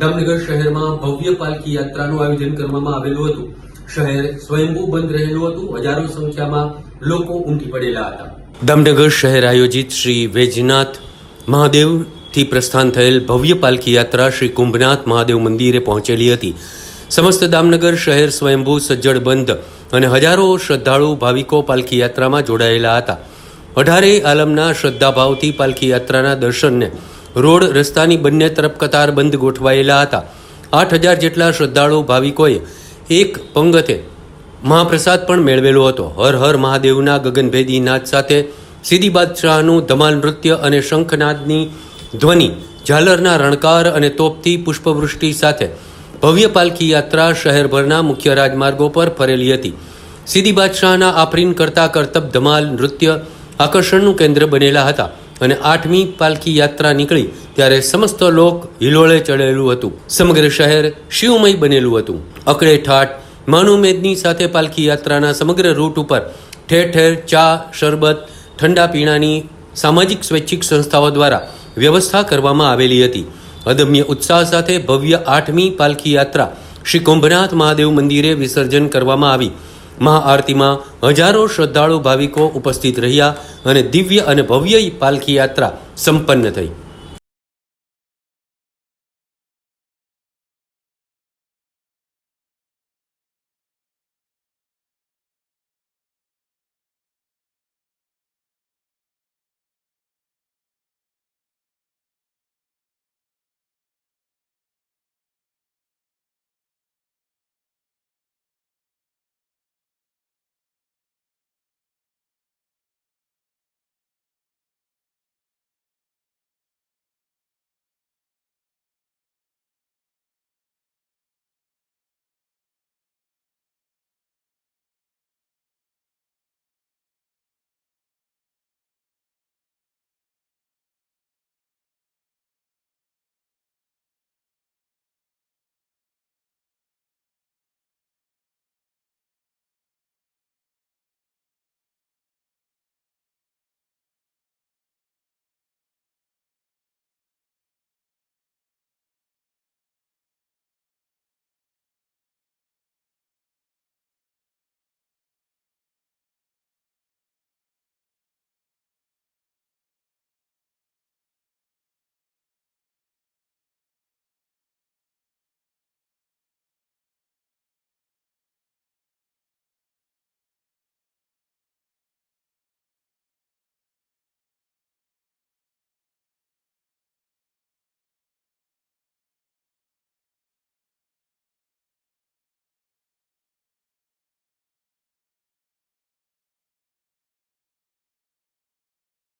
દામનગર શહેરમાં ભવ્ય પાલખી યાત્રાનું આયોજન કરવામાં આવેલું હતું. શહેર સ્વયંભૂ બંધ રહેલું હતું. હજારો સંખ્યામાં લોકો ઉમટી પડેલા હતા. દામનગર શહેર આયોજિત શ્રી વૈજનાથ મહાદેવથી પ્રસ્થાન થયેલ ભવ્ય પાલખી યાત્રા શ્રી કુંભનાથ મહાદેવ મંદિરે પહોંચેલી હતી. સમસ્ત દામનગર શહેર સ્વયંભૂ સજ્જડ બંધ અને હજારો શ્રદ્ધાળુ ભાવિકો પાલખી યાત્રામાં જોડાયેલા હતા. અઢારે આલમના શ્રદ્ધાભાવથી પાલખી યાત્રાના દર્શનને રોડ રસ્તાની બંને તરફ કતારબંધ ગોઠવાયેલા હતા. આઠ હજાર જેટલા શ્રદ્ધાળુ ભાવિકોએ એક પંગતે મહાપ્રસાદ પણ મેળવેલો હતો. હર હર મહાદેવના ગગનભેદી નાદ સાથે સીધી બાદશાહનું ધમાલ નૃત્ય અને શંખનાદની ધ્વનિ ઝાલરના રણકાર અને તોપથી પુષ્પવૃષ્ટિ સાથે ભવ્ય પાલખી યાત્રા શહેરભરના મુખ્ય રાજમાર્ગો પર ફરેલી હતી. સીધી બાદશાહના આફરીન કરતા કરતબ ધમાલ નૃત્ય આકર્ષણનું કેન્દ્ર બનેલા હતા. અને આઠમી પાલખી યાત્રા નીકળી ત્યારે સમસ્ત લોક હિલોળે ચડેલું હતું. સમગ્ર શહેર શિવમય બનેલું હતું. અકળે ઠાઠ માનુમેદની સાથે પાલખી યાત્રાના સમગ્ર રૂટ ઉપર ઠેર ઠેર ચા, શરબત, ઠંડા પીણાની સામાજિક સ્વૈચ્છિક સંસ્થાઓ દ્વારા વ્યવસ્થા કરવામાં આવેલી હતી. અદમ્ય ઉત્સાહ સાથે ભવ્ય આઠમી પાલખી યાત્રા શ્રી કુંભનાથ મહાદેવ મંદિરે વિસર્જન કરવામાં આવી. મહાઆરતીમાં હજારો શ્રદ્ધાળુ ભાવિકો ઉપસ્થિત રહ્યા અને દિવ્ય અને ભવ્ય પાલખી યાત્રા સંપન્ન થઈ.